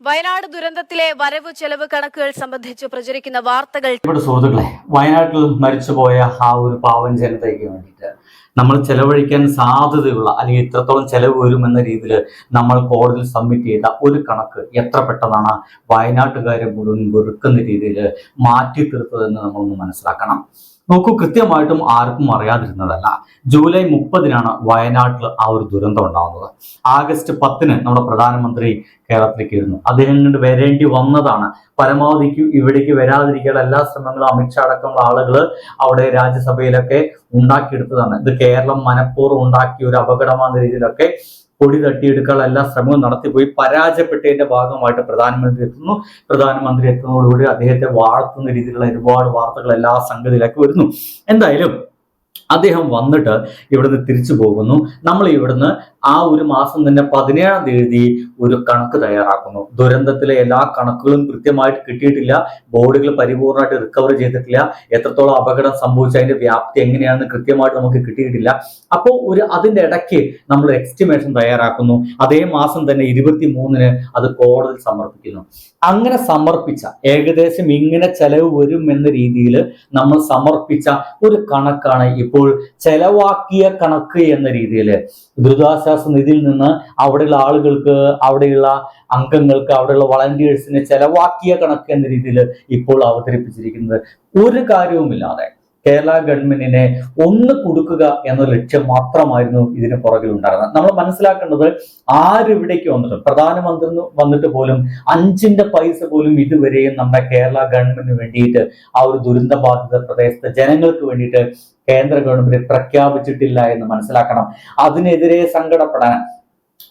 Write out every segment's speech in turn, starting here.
വയനാട് ദുരന്തത്തിലെ വരവ് ചെലവ് കണക്കുകൾ സംബന്ധിച്ച് പ്രചരിക്കുന്ന വാർത്തകൾ ഇവിടെ സുഹൃത്തുക്കളെ വയനാട്ടിൽ മരിച്ചുപോയ ആ ഒരു പാവൻ ജനതയ്ക്ക് വേണ്ടിയിട്ട് നമ്മൾ ചെലവഴിക്കാൻ സാധ്യതയുള്ള അല്ലെങ്കിൽ ഇത്രത്തോളം ചെലവ് വരുമെന്ന രീതിയിൽ നമ്മൾ കോടതിയിൽ സബ്മിറ്റ് ചെയ്ത ഒരു കണക്ക് എത്ര പെട്ടെന്നാണ് വയനാട്ടുകാരെ മുഴുവൻ വെറുക്കുന്ന രീതിയിൽ മാറ്റി തീർത്തതെന്ന് നമ്മളൊന്ന് മനസ്സിലാക്കണം. നോക്കൂ കൃത്യമായിട്ടും ആർക്കും അറിയാതിരുന്നതല്ല. ജൂലൈ മുപ്പതിനാണ് വയനാട്ടിൽ ആ ഒരു ദുരന്തം ഉണ്ടാകുന്നത്. ആഗസ്റ്റ് പത്തിന് നമ്മുടെ പ്രധാനമന്ത്രി കേരളത്തിലേക്ക് ഇരുന്നു അദ്ദേഹം കണ്ട് വരേണ്ടി വന്നതാണ്. പരമാവധിക്ക് ഇവിടേക്ക് വരാതിരിക്കാൻ എല്ലാ ശ്രമങ്ങളും അമിത്ഷാ അടക്കമുള്ള ആളുകൾ അവിടെ രാജ്യസഭയിലൊക്കെ ഉണ്ടാക്കിയെടുത്തതാണ്. ഇത് കേരളം മനഃപൂർവം ഉണ്ടാക്കിയ ഒരു അപകടമാകുന്ന രീതിയിലൊക്കെ പൊടി തട്ടിയെടുക്കാനുള്ള എല്ലാ ശ്രമവും നടത്തിപ്പോയി. പരാജയപ്പെട്ടതിന്റെ ഭാഗമായിട്ട് പ്രധാനമന്ത്രി എത്തുന്നു. പ്രധാനമന്ത്രി എത്തുന്നതോടുകൂടി അദ്ദേഹത്തെ വാഴ്ത്തുന്ന രീതിയിലുള്ള ഒരുപാട് വാർത്തകൾ എല്ലാ സംഗതിയിലേക്ക് വരുന്നു. എന്തായാലും അദ്ദേഹം വന്നിട്ട് ഇവിടുന്ന് തിരിച്ചു പോകുന്നു. നമ്മൾ ഇവിടുന്ന് ആ ഒരു മാസം തന്നെ പതിനേഴാം തീയതി ഒരു കണക്ക് തയ്യാറാക്കുന്നു. ദുരന്തത്തിലെ എല്ലാ കണക്കുകളും കൃത്യമായിട്ട് കിട്ടിയിട്ടില്ല. ബോർഡുകൾ പരിപൂർണമായിട്ട് റിക്കവർ ചെയ്തിട്ടില്ല. എത്രത്തോളം അപകടം സംഭവിച്ചു അതിന്റെ വ്യാപ്തി എങ്ങനെയാണെന്ന് കൃത്യമായിട്ട് നമുക്ക് കിട്ടിയിട്ടില്ല. അപ്പോൾ ഒരു അതിന്റെ ഇടയ്ക്ക് നമ്മൾ എക്സ്റ്റിമേഷൻ തയ്യാറാക്കുന്നു. അതേ മാസം തന്നെ ഇരുപത്തി മൂന്നിന് അത് കോടതിയിൽ സമർപ്പിക്കുന്നു. അങ്ങനെ സമർപ്പിച്ച ഏകദേശം ഇങ്ങനെ ചെലവ് വരും എന്ന രീതിയിൽ നമ്മൾ സമർപ്പിച്ച ഒരു കണക്കാണ് ഇപ്പോൾ ചെലവാക്കിയ കണക്ക് എന്ന രീതിയിൽ. ദുരിതാശ്വാസ നിധിയിൽ നിന്ന് അവിടെയുള്ള ആളുകൾക്ക് അവിടെയുള്ള അംഗങ്ങൾക്ക് അവിടെയുള്ള വളണ്ടിയേഴ്സിന് ചെലവാക്കിയ കണക്ക് എന്ന രീതിയിൽ ഇപ്പോൾ അവതരിപ്പിച്ചിരിക്കുന്നത്. ഒരു കാര്യവുമില്ലാതെ കേരള ഗവൺമെന്റിനെ ഒന്ന് കൊടുക്കുക എന്ന ലക്ഷ്യം മാത്രമായിരുന്നു ഇതിന് പുറകിൽ ഉണ്ടായിരുന്നത്. നമ്മൾ മനസ്സിലാക്കേണ്ടത് ആരിവിടേക്ക് വന്നിട്ടും പ്രധാനമന്ത്രി വന്നിട്ട് പോലും അഞ്ചിന്റെ പൈസ പോലും ഇതുവരെയും നമ്മുടെ കേരള ഗവൺമെന്റിന് വേണ്ടിയിട്ട് ആ ഒരു ദുരന്ത ബാധിത പ്രദേശത്തെ ജനങ്ങൾക്ക് വേണ്ടിയിട്ട് കേന്ദ്ര ഗവൺമെന്റ് പ്രഖ്യാപിച്ചിട്ടില്ല എന്ന് മനസ്സിലാക്കണം. അതിനെതിരെ സങ്കടപ്പെടാൻ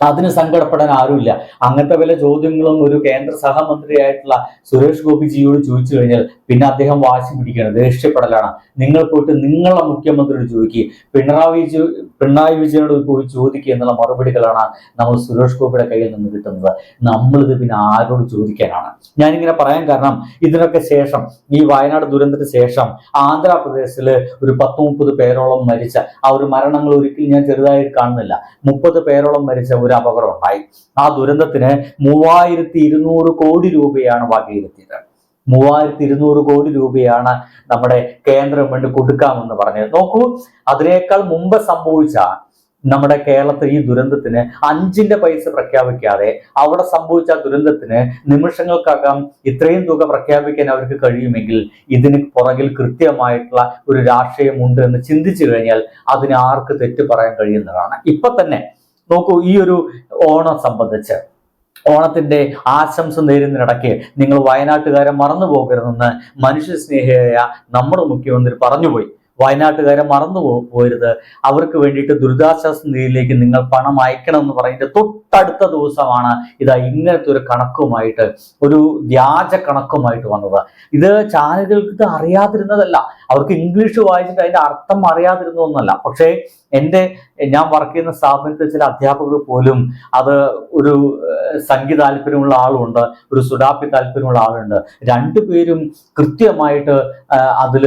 അതിന് സങ്കടപ്പെടാൻ ആരുമില്ല. അങ്ങനത്തെ വല്ല ചോദ്യങ്ങളും ഒരു കേന്ദ്ര സഹമന്ത്രിയായിട്ടുള്ള സുരേഷ് ഗോപിജിയോട് ചോദിച്ചു കഴിഞ്ഞാൽ പിന്നെ അദ്ദേഹം വാശി പിടിക്കുകയാണ് ദേഷ്യപ്പെടലാണ്. നിങ്ങൾ പോയിട്ട് നിങ്ങളെ മുഖ്യമന്ത്രിയോട് ചോദിക്കുക പിണറായി പിണറായി വിജയനോട് പോയി ചോദിക്കുക എന്നുള്ള മറുപടികളാണ് നമ്മൾ സുരേഷ് ഗോപിയുടെ കയ്യിൽ നിന്ന് കിട്ടുന്നത്. നമ്മളിത് പിന്നെ ആരോട് ചോദിക്കാനാണ്? ഞാനിങ്ങനെ പറയാൻ കാരണം ഇതിനൊക്കെ ശേഷം ഈ വയനാട് ദുരന്തത്തിന് ശേഷം ആന്ധ്രാപ്രദേശിൽ ഒരു പത്ത് മുപ്പത് പേരോളം മരിച്ച ആ ഒരു മരണങ്ങൾ ഒരിക്കലും ഞാൻ ചെറുതായിട്ട് കാണുന്നില്ല. മുപ്പത് പേരോളം മരിച്ച ഒരു അപകടം ഉണ്ടായി ആ ദുരന്തത്തിന് മൂവായിരത്തി ഇരുന്നൂറ് കോടി രൂപയാണ് വകയിരുത്തിയത്. മൂവായിരത്തി ഇരുന്നൂറ് കോടി രൂപയാണ് നമ്മുടെ കേന്ദ്രം വേണ്ടി കൊടുക്കാമെന്ന് പറഞ്ഞത്. നോക്കൂ അതിനേക്കാൾ മുമ്പ് സംഭവിച്ച നമ്മുടെ കേരളത്തിൽ ഈ ദുരന്തത്തിന് അഞ്ചിന്റെ പൈസ പ്രഖ്യാപിക്കാതെ അവിടെ സംഭവിച്ച ദുരന്തത്തിന് നിമിഷങ്ങൾക്കകം ഇത്രയും തുക പ്രഖ്യാപിക്കാൻ അവർക്ക് കഴിയുമെങ്കിൽ ഇതിന് പുറകിൽ കൃത്യമായിട്ടുള്ള ഒരു രാഷ്ട്രീയമുണ്ട് എന്ന് ചിന്തിച്ചു കഴിഞ്ഞാൽ അതിന് ആർക്ക് തെറ്റ് പറയാൻ കഴിയുന്നതാണ്. ഇപ്പൊ തന്നെ നോക്കൂ ഈ ഒരു ഓണം സംബന്ധിച്ച് ഓണത്തിന്റെ ആശംസ നേരുന്നതിനിടയ്ക്ക് നിങ്ങൾ വയനാട്ടുകാരെ മറന്നു പോകരുതെന്ന് മനുഷ്യ സ്നേഹിയായ നമ്മുടെ മുഖ്യമന്ത്രി പറഞ്ഞുപോയി. വയനാട്ടുകാരെ മറന്നു പോരുത്. അവർക്ക് വേണ്ടിയിട്ട് ദുരിതാശ്വാസ നിധിയിലേക്ക് നിങ്ങൾ പണം അയക്കണം എന്ന് പറയുന്നത് തൊട്ടടുത്ത ദിവസമാണ് ഇതാ ഇങ്ങനത്തെ ഒരു കണക്കുമായിട്ട് ഒരു വ്യാജ കണക്കുമായിട്ട് വന്നത്. ഇത് ചാനലുകൾക്ക് അറിയാതിരുന്നതല്ല. അവർക്ക് ഇംഗ്ലീഷ് വായിച്ചിട്ട് അതിന്റെ അർത്ഥം അറിയാതിരുന്നതൊന്നല്ല. പക്ഷേ എന്റെ ഞാൻ വർക്ക് ചെയ്യുന്ന സ്ഥാപനത്തിൽ ചില അധ്യാപകർ പോലും അത് ഒരു സംഗീത താല്പര്യമുള്ള ആളുണ്ട് ഒരു സുഡാപ്പി താല്പര്യമുള്ള ആളുണ്ട്. രണ്ടുപേരും കൃത്യമായിട്ട് അതിൽ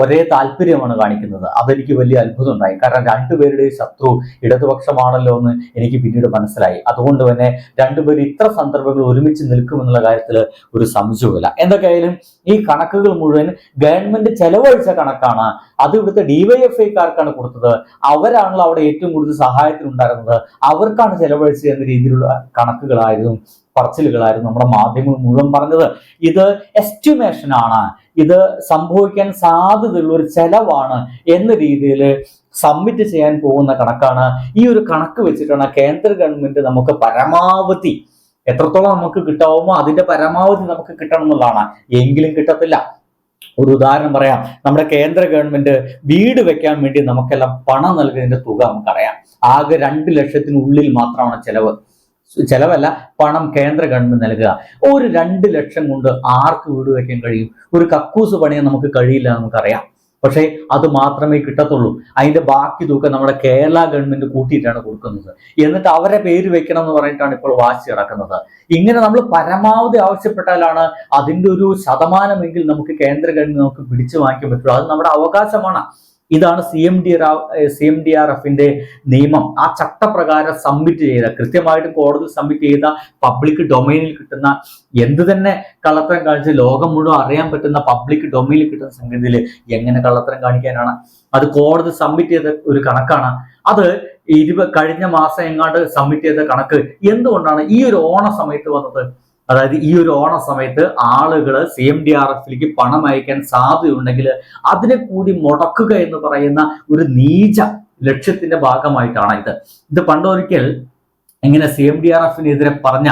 ഒരേ താല്പര്യമാണ് കാണിക്കുന്നത്. അതെനിക്ക് വലിയ അത്ഭുതം ഉണ്ടായി കാരണം രണ്ടുപേരുടെയും ശത്രു ഇടതുപക്ഷമാണല്ലോ എന്ന് എനിക്ക് പിന്നീട് മനസ്സിലായി. അതുകൊണ്ട് തന്നെ രണ്ടുപേരും ഇത്ര സന്ദർഭങ്ങൾ ഒരുമിച്ച് നിൽക്കുമെന്നുള്ള കാര്യത്തിൽ ഒരു സംശയവുമില്ല. എന്തൊക്കെയായാലും ഈ കണക്കുകൾ മുഴുവൻ ഗവൺമെന്റ് ചെലവഴിച്ച കണക്കാണ്. അത് ഇവിടുത്തെ ഡിവൈഎഫ്ഐക്കാർക്കാണ് കൊടുത്തത്. അവരാണല്ലോ അവിടെ ഏറ്റവും കൂടുതൽ സഹായത്തിനുണ്ടായിരുന്നത്. അവർക്കാണ് ചെലവഴിച്ചത് എന്ന രീതിയിലുള്ള കണക്കുകളായിരുന്നു പറച്ചിലുകളായിരുന്നു നമ്മുടെ മാധ്യമങ്ങൾ മുഴുവൻ പറഞ്ഞത്. ഇത് എസ്റ്റിമേഷൻ ആണ്. ഇത് സംഭവിക്കാൻ സാധ്യതയുള്ള ഒരു ചെലവാണ് എന്ന രീതിയിൽ സബ്മിറ്റ് ചെയ്യാൻ പോകുന്ന കണക്കാണ്. ഈ ഒരു കണക്ക് വെച്ചിട്ടാണ് കേന്ദ്ര ഗവൺമെന്റ് നമുക്ക് പരമാവധി എത്രത്തോളം നമുക്ക് കിട്ടാവുമോ അതിന്റെ പരമാവധി നമുക്ക് കിട്ടണം എന്നുള്ളതാണ്. എങ്കിലും കിട്ടത്തില്ല. ഒരു ഉദാഹരണം പറയാം. നമ്മുടെ കേന്ദ്ര ഗവൺമെന്റ് വീട് വെക്കാൻ വേണ്ടി നമുക്കെല്ലാം പണം നൽകുന്നതിന്റെ തുക നമുക്കറിയാം. ആകെ രണ്ട് ലക്ഷത്തിനുള്ളിൽ മാത്രമാണ് ചെലവ്. ചെലവല്ല പണം കേന്ദ്ര ഗവൺമെന്റ് നൽകുക. ഒരു രണ്ട് ലക്ഷം കൊണ്ട് ആർക്ക് വീട് വയ്ക്കാൻ കഴിയും? ഒരു കക്കൂസ് പണിയാൻ നമുക്ക് കഴിയില്ല നമുക്കറിയാം. പക്ഷേ അത് മാത്രമേ കിട്ടത്തുള്ളൂ. അതിന്റെ ബാക്കി തുക നമ്മുടെ കേരള ഗവൺമെന്റ് കൂട്ടിയിട്ടാണ് കൊടുക്കുന്നത്. എന്നിട്ട് അവരെ പേര് വെക്കണം എന്ന് പറഞ്ഞിട്ടാണ് ഇപ്പോൾ വാശി കിടക്കുന്നത് ഇങ്ങനെ നമ്മൾ പരമാവധി ആവശ്യപ്പെട്ടാലാണ് അതിന്റെ ഒരു ശതമാനമെങ്കിൽ നമുക്ക് കേന്ദ്ര ഗവൺമെന്റ് നമുക്ക് പിടിച്ചു വാങ്ങിക്കാൻ പറ്റുള്ളൂ. അത് നമ്മുടെ അവകാശമാണ്. ഇതാണ് C M D C M D R എഫിന്റെ നിയമം. ആ ചട്ടപ്രകാരം സബ്മിറ്റ് ചെയ്ത കൃത്യമായിട്ട് കോടതി സബ്മിറ്റ് ചെയ്ത പബ്ലിക് ഡൊമൈനിൽ കിട്ടുന്ന എന്ത് തന്നെ കള്ളത്തരം കാണിച്ച് ലോകം മുഴുവൻ അറിയാൻ പറ്റുന്ന പബ്ലിക് ഡൊമൈനിൽ കിട്ടുന്ന സംഗതിയിൽ എങ്ങനെ കള്ളത്തരം കാണിക്കാനാണ്? അത് കോടതി സബ്മിറ്റ് ചെയ്ത ഒരു കണക്കാണ്. അത് ഇരുപ കഴിഞ്ഞ മാസം എങ്ങാണ്ട് സബ്മിറ്റ് ചെയ്ത കണക്ക്. എന്തുകൊണ്ടാണ് ഈ ഒരു ഓണ സമയത്ത് വന്നത്? അതായത് ഈ ഒരു ഓണ സമയത്ത് ആളുകൾ സി എം ഡി ആർ എഫിലേക്ക് പണം അയക്കാൻ സാധ്യതയുണ്ടെങ്കിൽ അതിനെ കൂടി മുടക്കുക എന്ന് പറയുന്ന ഒരു നീച ലക്ഷ്യത്തിന്റെ ഭാഗമായിട്ടാണ് ഇത്. ഇത് പണ്ടൊരിക്കൽ ഇങ്ങനെ സി എം ഡി ആർ എഫിനെതിരെ പറഞ്ഞ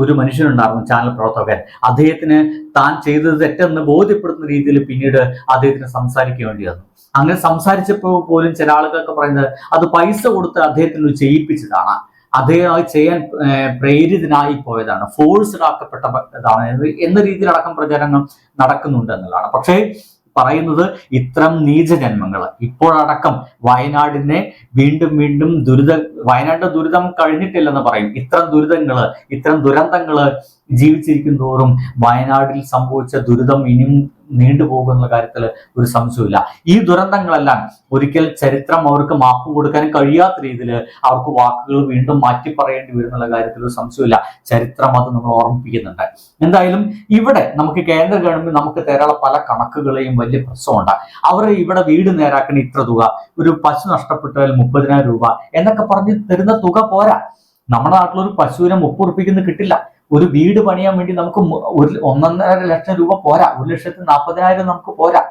ഒരു മനുഷ്യനുണ്ടായിരുന്നു ചാനൽ പ്രവർത്തകൻ. അദ്ദേഹത്തിന് താൻ ചെയ്തത് തെറ്റെന്ന് ബോധ്യപ്പെടുന്ന രീതിയിൽ പിന്നീട് അദ്ദേഹത്തിന് സംസാരിക്കേണ്ടി വന്നു. അങ്ങനെ സംസാരിച്ചപ്പോൾ പോലും ചില ആളുകളൊക്കെ പറയുന്നത് അത് പൈസ കൊടുത്ത് അദ്ദേഹത്തിന് ചെയ്യിപ്പിച്ചതാണ്. അദ്ദേഹം അത് ചെയ്യാൻ പ്രേരിതനായി പോയതാണ്. ഫോഴ്സ്ഡ് ആക്കപ്പെട്ടതാണ് എന്ന് രീതിയിലടക്കം പ്രചാരങ്ങൾ നടക്കുന്നുണ്ട് എന്നുള്ളതാണ്. പക്ഷേ പറയുന്നത് ഇത്തരം നീചജന്മങ്ങൾ. ഇപ്പോഴടക്കം വയനാടിനെ വീണ്ടും വീണ്ടും ദുരിത വയനാട് ദുരിതം കഴിഞ്ഞിട്ടില്ലെന്ന് പറയും. ഇത്തരം ദുരിതങ്ങൾ ഇത്തരം ദുരന്തങ്ങൾ ജീവിച്ചിരിക്കും തോറും വയനാട്ടിൽ സംഭവിച്ച ദുരിതം ഇനിയും നീണ്ടുപോകുന്ന കാര്യത്തിൽ ഒരു സംശയമില്ല ഈ ദുരന്തങ്ങളെല്ലാം ഒരിക്കൽ ചരിത്രം അവർക്ക് മാപ്പ് കൊടുക്കാൻ കഴിയാത്ത രീതിയിൽ അവർക്ക് വാക്കുകൾ വീണ്ടും മാറ്റി പറയേണ്ടി വരുന്നുള്ള കാര്യത്തിൽ ഒരു സംശയമില്ല ചരിത്രം അത് നമ്മൾ ഓർമ്മിപ്പിക്കുന്നുണ്ട്. എന്തായാലും ഇവിടെ നമുക്ക് കേന്ദ്ര ഗവൺമെന്റ് നമുക്ക് തരാനുള്ള പല കണക്കുകളെയും വലിയ പ്രശ്നമുണ്ട്. അവർ ഇവിടെ വീട് നേരാക്കണ ഇത്ര തുക ഒരു പശു നഷ്ടപ്പെട്ടാൽ മുപ്പതിനായിരം രൂപ എന്നൊക്കെ പറഞ്ഞ് തരുന്ന തുക പോരാ. നമ്മുടെ നാട്ടിലൊരു പശുവിനെ മുപ്പത് കിട്ടില്ല. ഒരു വീട് പണിയാൻ വേണ്ടി നമുക്ക് ഒരു ഒന്നൊന്നര ലക്ഷം രൂപ പോരാ. ഒരു ലക്ഷത്തി നാൽപ്പതിനായിരം നമുക്ക് പോരാ.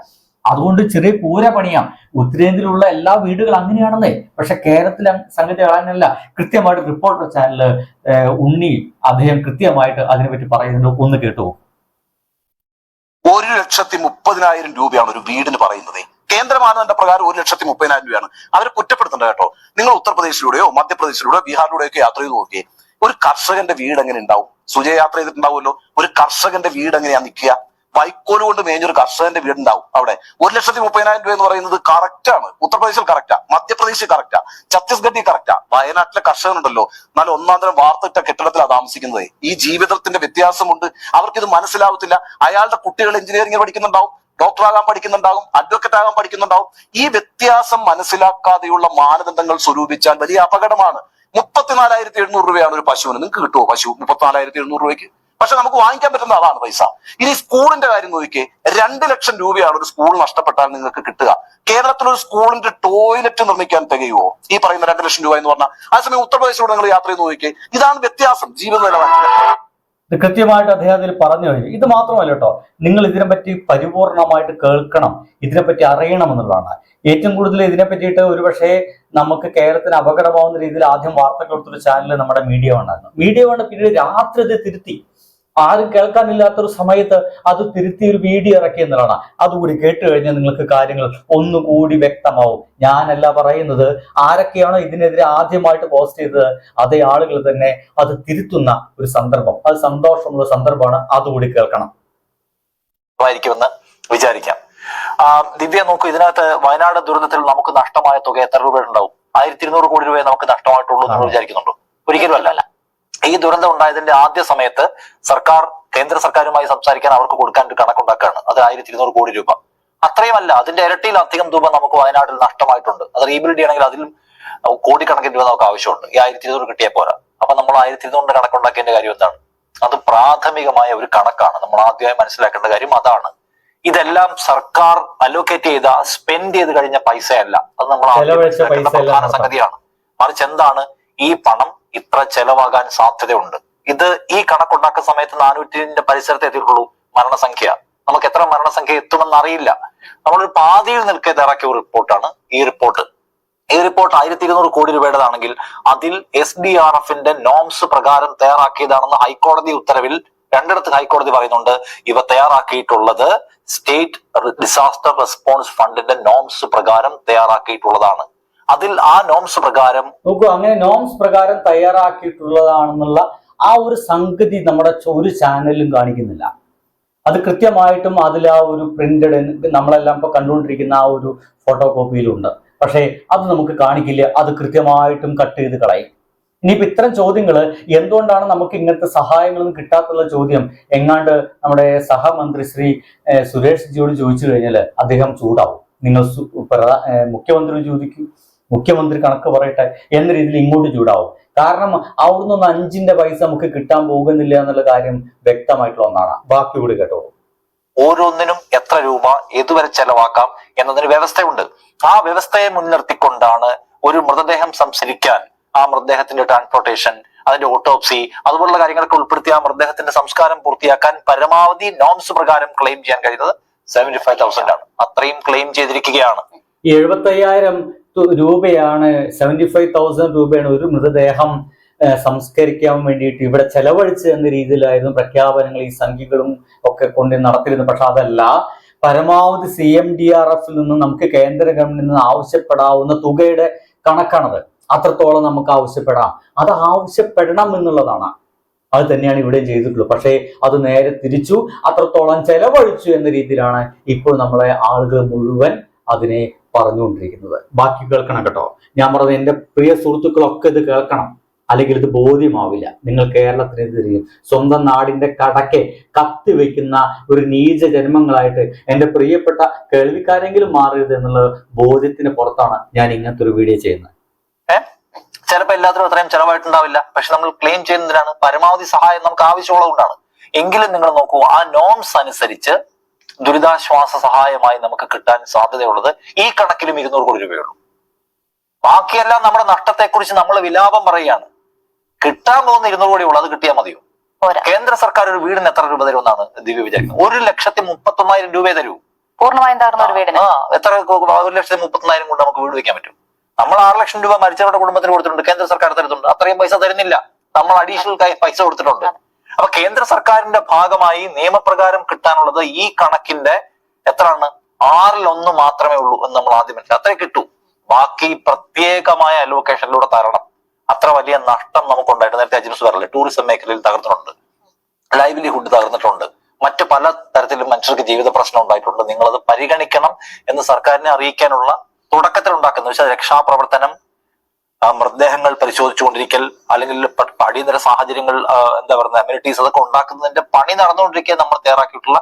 അതുകൊണ്ട് ചെറിയ കൂര പണിയാം. ഉത്തരേന്ത്യയിലുള്ള എല്ലാ വീടുകളും അങ്ങനെയാണെന്നേ. പക്ഷെ കേരളത്തിലെ സംഗതി അങ്ങനെയല്ല. കൃത്യമായിട്ട് റിപ്പോർട്ടർ ചാനൽ ഉണ്ണി അദ്ദേഹം കൃത്യമായിട്ട് അതിനെപ്പറ്റി പറയുന്നുണ്ട്. ഒന്ന് കേട്ടു. ഒരു ലക്ഷത്തി മുപ്പതിനായിരം രൂപയാണ് ഒരു വീടിന് പറയുന്നത്. കേന്ദ്ര മാനദണ്ഡ പ്രകാരം ഒരു ലക്ഷത്തി മുപ്പതിനായിരം രൂപയാണ്. അവരെ കുറ്റപ്പെടുത്തേണ്ട കേട്ടോ. നിങ്ങൾ ഉത്തർപ്രദേശിലൂടെയോ മധ്യപ്രദേശിലൂടെയോ ബീഹാറിലൂടെയോ ഒക്കെ യാത്ര ചെയ്ത് നോക്കിയേ. ഒരു കർഷകന്റെ വീട് എങ്ങനെ ഉണ്ടാവും? സുജയ യാത്ര ചെയ്തിട്ടുണ്ടാവുമല്ലോ. ഒരു കർഷകന്റെ വീട് എങ്ങനെയാ നിൽക്കുക? വൈക്കോൽ കൊണ്ട് മേഞ്ഞൊരു കർഷകന്റെ വീട് ഉണ്ടാവും അവിടെ. ഒരു ലക്ഷത്തി മുപ്പതിനായിരം രൂപ എന്ന് പറയുന്നത് കറക്റ്റാണ് ഉത്തർപ്രദേശിൽ കറക്റ്റാ മധ്യപ്രദേശിൽ കറക്റ്റാ ഛത്തീസ്ഗഡിൽ കറക്റ്റാ വയനാട്ടിലെ കർഷകനുണ്ടല്ലോ. നല്ല ഒന്നാം തരം വാർത്തിട്ട കെട്ടിടത്തിലാണ് താമസിക്കുന്നത്. ഈ ജീവിതത്തിന്റെ വ്യത്യാസമുണ്ട്. അവർക്കിത് മനസ്സിലാവത്തില്ല. അയാളുടെ കുട്ടികൾ എഞ്ചിനീയറിംഗ് പഠിക്കുന്നുണ്ടാവും. ഡോക്ടർ ആകാൻ പഠിക്കുന്നുണ്ടാവും. അഡ്വക്കേറ്റ് ആകാൻ പഠിക്കുന്നുണ്ടാവും. ഈ വ്യത്യാസം മനസ്സിലാക്കാതെയുള്ള മാനദണ്ഡങ്ങൾ സ്വരൂപിച്ചാൽ വലിയ അപകടമാണ്. മുപ്പത്തിനാലായിരത്തി എഴുന്നൂറ് രൂപയാണ് ഒരു പശുവിന് നിങ്ങൾക്ക് കിട്ടുമോ പശു മുപ്പത്തിനാലായിരത്തി എഴുന്നൂറ് രൂപയ്ക്ക്. പക്ഷെ നമുക്ക് വാങ്ങിക്കാൻ പറ്റുന്ന അതാണ് പൈസ. ഇനി സ്കൂളിന്റെ കാര്യം നോക്കിക്കേ രണ്ട് ലക്ഷം രൂപയാണ് ഒരു സ്കൂൾ നഷ്ടപ്പെട്ടാൽ നിങ്ങൾക്ക് കിട്ടുക. കേരളത്തിൽ ഒരു സ്കൂളിന്റെ ടോയ്ലറ്റ് നിർമ്മിക്കാൻ തികയുമോ ഈ പറയുന്ന രണ്ട് ലക്ഷം രൂപ എന്ന് പറഞ്ഞാൽ അതേസമയം ഉത്തർപ്രദേശിലൂടെ നിങ്ങൾ യാത്ര ചെയ്ത് നോക്കിക്കേ ഇതാണ് വ്യത്യാസം ജീവിത നിലവാരം. ഇത് കൃത്യമായിട്ട് അദ്ദേഹം അതിൽ പറഞ്ഞു കഴിഞ്ഞു. ഇത് മാത്രമല്ല കേട്ടോ നിങ്ങൾ ഇതിനെപ്പറ്റി പരിപൂർണമായിട്ട് കേൾക്കണം ഇതിനെപ്പറ്റി അറിയണം എന്നുള്ളതാണ്. ഏറ്റവും കൂടുതൽ ഇതിനെ പറ്റിയിട്ട് ഒരുപക്ഷെ നമുക്ക് കേരളത്തിന് അപകടമാവുന്ന രീതിയിൽ ആദ്യം വാർത്ത കൊടുത്തൊരു ചാനൽ നമ്മുടെ മീഡിയ വണ്ണായിരുന്നു മീഡിയ വണ്ണ പിന്നീട് രാത്രി തിരുത്തി. ആരും കേൾക്കാനില്ലാത്തൊരു സമയത്ത് അത് തിരുത്തി ഒരു വീഡിയോ ഇറക്കി എന്നുള്ളതാണ് അതുകൂടി കേട്ട് കഴിഞ്ഞാൽ നിങ്ങൾക്ക് കാര്യങ്ങൾ ഒന്നുകൂടി വ്യക്തമാവും. ഞാനല്ല പറയുന്നത് ആരൊക്കെയാണോ ഇതിനെതിരെ ആദ്യമായിട്ട് പോസ്റ്റ് ചെയ്തത് അതേ ആളുകൾ തന്നെ അത് തിരുത്തുന്ന ഒരു സന്ദർഭം. അത് സന്തോഷമുള്ള സന്ദർഭമാണ്. അതുകൂടി കേൾക്കണം. ആയിരിക്കുമെന്ന് വിചാരിക്കാം. ആ, ദിവ്യ നോക്കൂ ഇതിനകത്ത് വയനാട് ദുരന്തത്തിൽ നമുക്ക് നഷ്ടമായ തുക എത്ര രൂപ ഉണ്ടാവും ആയിരത്തി ഇരുന്നൂറ് കോടി രൂപയെ നമുക്ക് നഷ്ടമായിട്ടുള്ളൂ എന്ന്. വിചാരിക്കുന്നുണ്ടോ? ഒരിക്കലും അല്ല. ഈ ദുരന്തം ഉണ്ടായതിന്റെ ആദ്യ സമയത്ത് സർക്കാർ കേന്ദ്ര സർക്കാരുമായി സംസാരിക്കാൻ അവർക്ക് കൊടുക്കാൻ ഒരു കണക്കുണ്ടാക്കുകയാണ് അത് ആയിരത്തി ഇരുന്നൂറ് കോടി രൂപ. അത്രയുമല്ല അതിന്റെ ഇരട്ടിയിലധികം രൂപ നമുക്ക് വയനാട്ടിൽ നഷ്ടമായിട്ടുണ്ട്. അത് റീബിൽഡ് ചെയ്യണമെങ്കിൽ അതിലും കോടിക്കണക്കിന് രൂപ നമുക്ക് ആവശ്യമുണ്ട്. ഈ ആയിരത്തി ഇരുന്നൂറ് കിട്ടിയാൽ പോരാ. അപ്പൊ നമ്മൾ ആയിരത്തി ഇരുന്നൂറിന്റെ കണക്കുണ്ടാക്കിയതിന്റെ കാര്യം എന്താണ്? അത് പ്രാഥമികമായ ഒരു കണക്കാണ്. നമ്മൾ ആദ്യമായി മനസ്സിലാക്കേണ്ട കാര്യം അതാണ്. ഇതെല്ലാം സർക്കാർ അലോക്കേറ്റ് ചെയ്ത സ്പെൻഡ് ചെയ്ത് കഴിഞ്ഞ പൈസയല്ല. അത് നമ്മൾ പ്രധാന. സംഗതിയാണ്. മറിച്ച് എന്താണ്? ഈ പണം ഇത്ര ചെലവാകാൻ സാധ്യതയുണ്ട്. ഇത് ഈ കണക്കുണ്ടാക്കുന്ന സമയത്ത് നാനൂറ്റിന്റെ പരിസരത്ത് എത്തിയിട്ടുള്ളൂ മരണസംഖ്യ. നമുക്ക് എത്ര മരണസംഖ്യ എത്തുമെന്ന് അറിയില്ല. നമ്മളൊരു പാതിയിൽ നിൽക്കെ ഇറക്കിയ റിപ്പോർട്ടാണ് ഈ റിപ്പോർട്ട്. ഈ റിപ്പോർട്ട് ആയിരത്തി ഇരുന്നൂറ് കോടി രൂപയുടേതാണെങ്കിൽ അതിൽ എസ് ഡി ആർ എഫിന്റെ നോംസ് പ്രകാരം തയ്യാറാക്കിയതാണെന്ന് ഹൈക്കോടതി ഉത്തരവിൽ രണ്ടിടത്ത് ഹൈക്കോടതി പറയുന്നുണ്ട്. ഇവ തയ്യാറാക്കിയിട്ടുള്ളത് സ്റ്റേറ്റ് ഡിസാസ്റ്റർ റെസ്പോൺസ് ഫണ്ടിന്റെ നോംസ് പ്രകാരം തയ്യാറാക്കിയിട്ടുള്ളതാണ്. അതിൽ ആ നോംസ് പ്രകാരം നോക്കൂ അങ്ങനെ നോംസ് പ്രകാരം തയ്യാറാക്കിയിട്ടുള്ളതാണെന്നുള്ള ആ ഒരു സംഗതി നമ്മുടെ ഒരു ചാനലിലും കാണിക്കുന്നില്ല. അത് കൃത്യമായിട്ടും അതിൽ ആ ഒരു പ്രിന്റഡ് നമ്മളെല്ലാം ഇപ്പൊ കണ്ടുകൊണ്ടിരിക്കുന്ന ആ ഒരു ഫോട്ടോ കോപ്പിയിലുണ്ട് പക്ഷേ അത് നമുക്ക് കാണിക്കില്ല. അത് കൃത്യമായിട്ടും കട്ട് ചെയ്ത് കളയും. ഇനിയിപ്പോൾ ഇത്തരം ചോദ്യങ്ങൾ എന്തുകൊണ്ടാണ് നമുക്ക് ഇങ്ങനത്തെ സഹായങ്ങളൊന്നും കിട്ടാത്തുള്ള ചോദ്യം? എങ്ങാണ്ട് നമ്മുടെ സഹമന്ത്രി ശ്രീ സുരേഷ് ജിയോട് ചോദിച്ചു കഴിഞ്ഞാൽ അദ്ദേഹം ചൂടാവും. നിങ്ങൾ മുഖ്യമന്ത്രി ചോദിക്കും. മുഖ്യമന്ത്രി കണക്ക് പറയട്ടെ എന്ന രീതിയിൽ ഇങ്ങോട്ട് ചൂടാവും. കാരണം അവിടുന്ന് ഒന്ന് അഞ്ചിന്റെ പൈസ നമുക്ക് കിട്ടാൻ പോകുന്നില്ല എന്നുള്ള കാര്യം വ്യക്തമായിട്ടുള്ള ഒന്നാണ്. ബാക്കി കൂടി കേട്ടോളൂ ഓരോന്നിനും എത്ര രൂപ ഏതുവരെ ചെലവാക്കാം എന്നതിന് വ്യവസ്ഥയുണ്ട്. ആ വ്യവസ്ഥയെ മുൻനിർത്തിക്കൊണ്ടാണ് ഒരു മൃതദേഹം സംസ്കരിക്കാൻ ആ മൃതദേഹത്തിന്റെ ട്രാൻസ്പോർട്ടേഷൻ അതിന്റെ ഓട്ടോപ്സി അതുപോലുള്ള കാര്യങ്ങളൊക്കെ ഉൾപ്പെടുത്തി ആ മൃതദേഹത്തിന്റെ സംസ്കാരം പൂർത്തിയാക്കാൻ പരമാവധി നോംസ് പ്രകാരം ക്ലെയിം ചെയ്യാൻ കഴിയുന്നത് സെവന്റി ഫൈവ് തൗസൻഡ് ആണ്. അത്രയും ക്ലെയിം ചെയ്തിരിക്കുകയാണ്. എഴുപത്തയ്യായിരം രൂപയാണ് സെവന്റി ഫൈവ് തൗസൻഡ് രൂപയാണ് ഒരു മൃതദേഹം സംസ്കരിക്കാൻ വേണ്ടിയിട്ട് ഇവിടെ ചെലവഴിച്ച് എന്ന രീതിയിലായിരുന്നു പ്രഖ്യാപനങ്ങൾ ഈ സംഖ്യകളും ഒക്കെ കൊണ്ട് നടത്തിയിരുന്നത്. പക്ഷെ അതല്ല പരമാവധി സി എം ഡി ആർ എഫിൽ നിന്ന് നമുക്ക് കേന്ദ്ര ഗവൺമെന്റിൽ നിന്ന് ആവശ്യപ്പെടാവുന്ന തുകയുടെ കണക്കാണത്. അത്രത്തോളം നമുക്ക് ആവശ്യപ്പെടാം. അത് ആവശ്യപ്പെടണം എന്നുള്ളതാണ്. അത് തന്നെയാണ് ഇവിടെ ചെയ്തിട്ടുള്ളത്. പക്ഷേ അത് നേരെ തിരിച്ചു അത്രത്തോളം ചെലവഴിച്ചു എന്ന രീതിയിലാണ് ഇപ്പോൾ നമ്മളെ ആളുകൾ മുഴുവൻ അതിനെ പറഞ്ഞുകൊണ്ടിരിക്കുന്നത്. ബാക്കി കേൾക്കണം കേട്ടോ. ഞാൻ പറഞ്ഞത് എന്റെ പ്രിയ സുഹൃത്തുക്കളൊക്കെ ഇത് കേൾക്കണം. അല്ലെങ്കിൽ ഇത് ബോധ്യമാവില്ല. നിങ്ങൾ കേരളത്തിനെതിരെ സ്വന്തം നാടിന്റെ കടക്കെ കത്തി വെക്കുന്ന ഒരു നീച ജന്മങ്ങളായിട്ട് എന്റെ പ്രിയപ്പെട്ട കേൾവിക്കാരെങ്കിലും മാറരുത് എന്നുള്ള ബോധ്യത്തിന് പുറത്താണ് ഞാൻ ഇങ്ങനത്തെ ഒരു വീഡിയോ ചെയ്യുന്നത്. ചിലപ്പോൾ എല്ലാത്തിനും അത്രയും ചെലവായിട്ടുണ്ടാവില്ല. പക്ഷെ നമ്മൾ ക്ലെയിം ചെയ്യുന്നതിനാണ് പരമാവധി സഹായം നമുക്ക് ആവശ്യമുള്ളതുകൊണ്ടാണ്. എങ്കിലും നിങ്ങൾ നോക്കൂ ആ നോംസ് അനുസരിച്ച് ദുരിതാശ്വാസ സഹായമായി നമുക്ക് കിട്ടാൻ സാധ്യതയുള്ളത് ഈ കണക്കിലും ഇരുന്നൂറ് കോടി രൂപയുള്ളൂ. ബാക്കിയെല്ലാം നമ്മുടെ നഷ്ടത്തെക്കുറിച്ച് നമ്മൾ വിലാപം പറയുകയാണ്. കിട്ടാൻ പോകുന്ന ഇരുന്നൂറ് കോടി ഉള്ളത് കിട്ടിയാൽ മതിയോ? കേന്ദ്ര സർക്കാർ ഒരു വീടിന് എത്ര രൂപ തരുമെന്നാണ് ദിവ്യ വിചാരിക്കുന്നത്? ഒരു ലക്ഷത്തി മുപ്പത്തൊന്നായിരം രൂപയെ തരൂ. പൂർണമായും തകർന്ന ഒരു വീടിന്. എത്ര ഒരു ലക്ഷത്തി മുപ്പത്തൊന്നായിരം കൊണ്ട് നമുക്ക് വീട് വെക്കാൻ പറ്റും. നമ്മൾ ആറ് ലക്ഷം രൂപ മരിച്ചവരുടെ കുടുംബത്തിന് കൊടുത്തിട്ടുണ്ട് കേന്ദ്ര സർക്കാർ തരുന്നുണ്ട്. അത്രയും പൈസ തരുന്നില്ല. നമ്മൾ അഡീഷണൽ പൈസ കൊടുത്തിട്ടുണ്ട്. അപ്പൊ കേന്ദ്ര സർക്കാരിന്റെ ഭാഗമായി നിയമപ്രകാരം കിട്ടാനുള്ളത് ഈ കണക്കിന്റെ എത്രയാണ്? ആറിൽ ഒന്ന് മാത്രമേ ഉള്ളൂ എന്ന് നമ്മൾ ആദ്യം മനസ്സിലാക്കി അത്രേ കിട്ടൂ. ബാക്കി പ്രത്യേകമായ അലോക്കേഷനിലൂടെ തരണം. അത്ര വലിയ നഷ്ടം നമുക്കുണ്ടായിട്ട് നേരത്തെ അജിൻസ് പറഞ്ഞില്ലേ ടൂറിസം മേഖലയിൽ തകർന്നിട്ടുണ്ട് ലൈവ്ലിഹുഡ് തകർന്നിട്ടുണ്ട്. മറ്റു പല തരത്തിലും മനുഷ്യർക്ക് ജീവിത പ്രശ്നം ഉണ്ടായിട്ടുണ്ട്. നിങ്ങളത് പരിഗണിക്കണം എന്ന് സർക്കാരിനെ അറിയിക്കാനുള്ള തുടക്കത്തിൽ ഉണ്ടാക്കുന്ന വെച്ചാൽ രക്ഷാപ്രവർത്തനം മൃതദേഹങ്ങൾ പരിശോധിച്ചുകൊണ്ടിരിക്കൽ അല്ലെങ്കിൽ അടിയന്തര സാഹചര്യങ്ങൾ എന്താ പറയുക അമ്യൂണിറ്റീസ് അതൊക്കെ ഉണ്ടാക്കുന്നതിന്റെ പണി നടന്നുകൊണ്ടിരിക്കുക നമ്മൾ തയ്യാറാക്കിയിട്ടുള്ള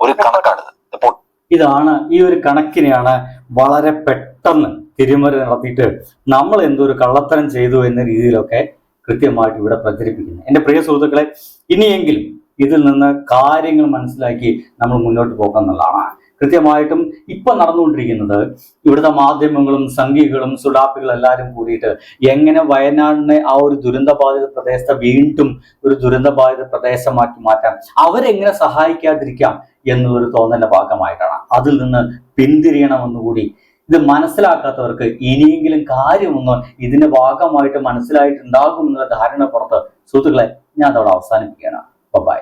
ഒരു കണക്കാണിത്. ഇപ്പോൾ ഇതാണ് ഈ ഒരു കണക്കിനെയാണ് വളരെ പെട്ടെന്ന് തിരിമറി നടത്തിയിട്ട് നമ്മൾ എന്തൊരു കള്ളത്തരം ചെയ്തു എന്ന രീതിയിലൊക്കെ കൃത്യമായിട്ട് ഇവിടെ പ്രചരിപ്പിക്കുന്നത് എന്റെ പ്രിയ സുഹൃത്തുക്കളെ ഇനിയെങ്കിലും ഇതിൽ നിന്ന് കാര്യങ്ങൾ മനസ്സിലാക്കി നമ്മൾ മുന്നോട്ട് പോകാം എന്നുള്ളതാണ്. കൃത്യമായിട്ടും ഇപ്പൊ നടന്നുകൊണ്ടിരിക്കുന്നത് ഇവിടുത്തെ മാധ്യമങ്ങളും സംഘികളും സുഡാപ്പികളും എല്ലാവരും കൂടിയിട്ട് എങ്ങനെ വയനാടിനെ ആ ഒരു ദുരന്തബാധിത പ്രദേശത്തെ വീണ്ടും ഒരു ദുരന്തബാധിത പ്രദേശമാക്കി മാറ്റാം? അവരെങ്ങനെ സഹായിക്കാതിരിക്കാം എന്നൊരു തോന്നലിന്റെ ഭാഗമായിട്ടാണ്. അതിൽ നിന്ന് പിന്തിരിയണമെന്നുകൂടി ഇത് മനസ്സിലാക്കാത്തവർക്ക് ഇനിയെങ്കിലും കാര്യമൊന്നും ഇതിന്റെ ഭാഗമായിട്ട് മനസ്സിലായിട്ടുണ്ടാകും എന്നുള്ള ധാരണ പുറത്ത് സുഹൃത്തുക്കളെ ഞാൻ അതോടെ അവസാനിപ്പിക്കുകയാണ്. ബൈ